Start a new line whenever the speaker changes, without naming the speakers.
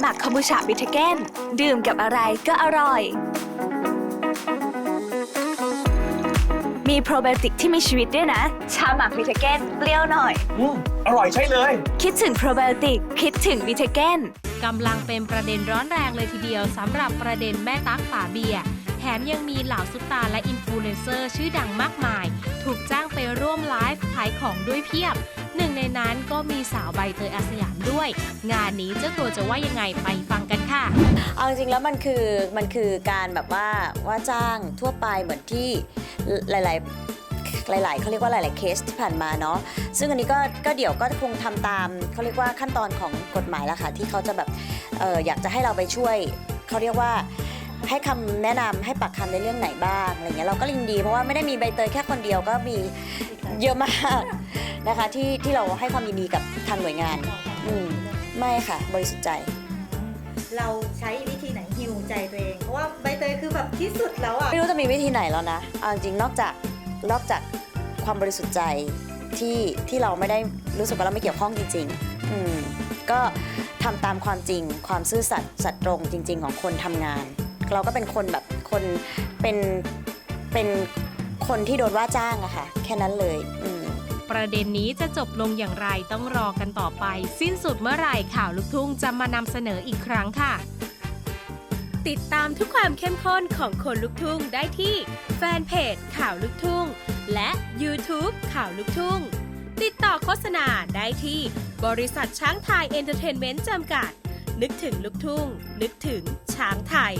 หมักคอมบูชาบิทเกนดื่มกับอะไรก็อร่อย มีโปรไบโอติกที่มีชีวิตด้วยนะ ชาหมักบิทเกนเปรี้ยวหน่อย
อืมอร่อยใช่เลย
คิดถึงโปรไบโอติก คิดถึงบิทเกน
กำลังเป็นประเด็นร้อนแรงเลยทีเดียวสำหรับประเด็นแม่ตั๊กป่าเบียร์แถมยังมีเหล่าซุปตาและอินฟลูเอนเซอร์ชื่อดังมากมาย ถูกจ้างไปร่วมไลฟ์ขายของด้วยเพียบหนึ่ง ในนั้นก็มีสาวใบเตยอาสยามด้วย งานนี้เจ้าตัวจะว่ายังไงไปฟังกันค่ะ
เอาจริงๆแล้วมันคือมันคือการแบบว่าว่าจ้างทั่วไปเหมือนที่หลาย ๆ หลาย ๆเขาเรียกว่าหลาย ๆ เคสที่ผ่านมาเนาะซึ่งอันนี้ก็ก็เดี๋ยวก็คงทำตามเขาเรียกว่าขั้นตอนของกฎหมายแล้วค่ะ ที่เขาจะแบบเอออยากจะให้เราไปช่วยเขาเรียกว่าให้คำแนะนำให้ปักคำในเรื่องไหนบ้างอะไรเงี้ยเราก็ยินดี เพราะว่าไม่ได้มีใบเตยแค่คนเดียวก็มีเยอะมาก นะคะที่ที่เราให้ความยินดีกับทางหน่วยงาน อืมไม่ค่ะ บริสุทธิ์ใจ
เราใช้วิธีไหนฮิวใจตัวเอง เพราะว่าใบเตยคือแบบที่สุดแล้วอะ
ไม่รู้จะมีวิธีไหนแล้วนะเอาจริงๆนอกจากนอกจากความบริสุทธิ์ใจที่ที่เราไม่ได้รู้สึกว่าเราไม่เกี่ยวข้องจริง ๆ อืมก็ทำตามความจริง ความซื่อสัตย์สัตย์ตรงจริง ๆ ของคนทำงาน เราก็เป็นคนแบบคนเป็นเป็นคนที่โดนว่าจ้างอะค่ะ แค่นั้นเลยอืม
ประเด็นนี้จะจบลงอย่างไรต้องรอกันต่อไป สิ้นสุดเมื่อไหร่ข่าวลูกทุ่งจะมานำเสนออีกครั้งค่ะ ติดตามทุกความเข้มข้นของคนลุกทุ่งได้ที่แฟนเพจข่าวลูกทุ่ง และ YouTube ข่าวลูกทุ่ง ติดต่อโฆษณาได้ที่บริษัทช้างไทยเอนเตอร์เทนเมนต์จำกัด นึกถึงลูกทุ่ง นึกถึงช้างไทย